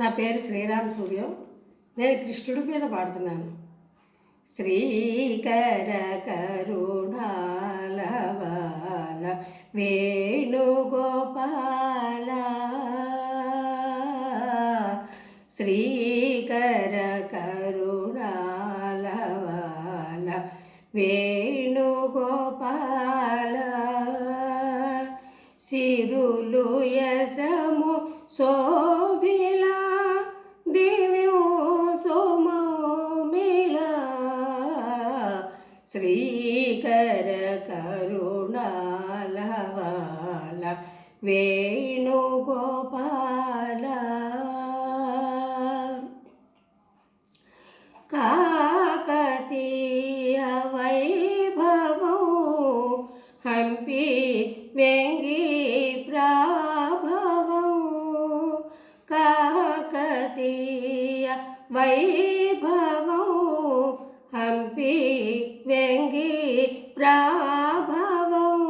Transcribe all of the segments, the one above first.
నా పేరు శ్రీరామ్ సూర్యం. నేను కృష్ణుడి మీద పాడుతున్నాను. శ్రీకర కరుణాలవాల వేణుగోపాల. శ్రీకర కరుణాలవాల వేణుగోపాల. సిరులు యసము శోభిలా శ్రీకర కరుణాలవాల వేణుగోపాల. కాకతీయ వైభవం హంపి వెంగి ప్రాభవం కాకతీయ వైభవం హంపి వెంగి ప్రాభవం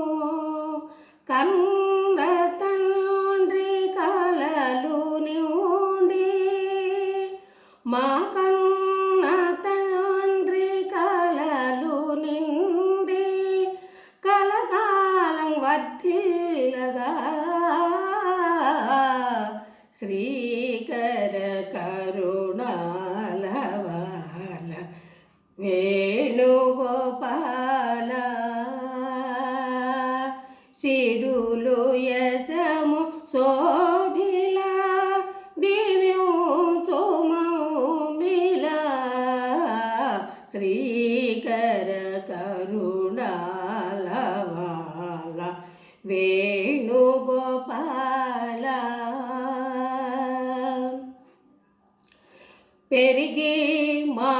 కన్న తండ్రి కలలు నిండి మా కన్న తండ్రి కలలు నిండి కలకాలం వర్ధిల్లగా శ్రీకర కరుణాలవాల వేణుగోపాల సిరులు యసము శోభిల దివ్యం సోమమిలా శ్రీకర కరుణాలవాల వేణుగోపాల పెరిగి మా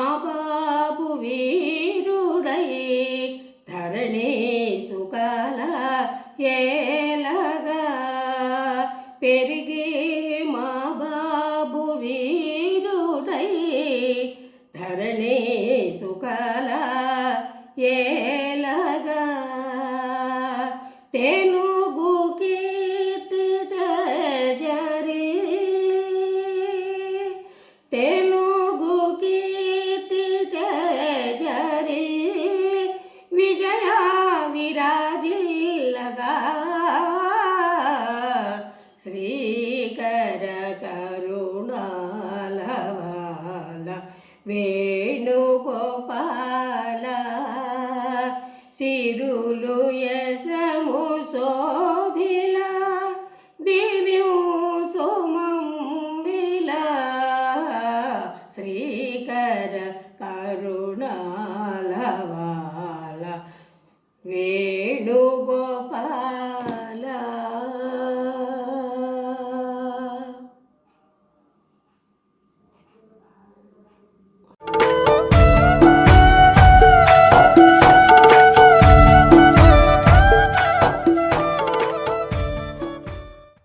ఏలగా పెరిగి మా బాబు వీరుడై ధరణి సుకల ఏలగా తేను శ్రీకర కరుణాలవాల వేణుగోపాల సిరులు యసము శోభిల దివ్యం సోమంబిల శ్రీకర కరుణాలవాల వేణుగోపాల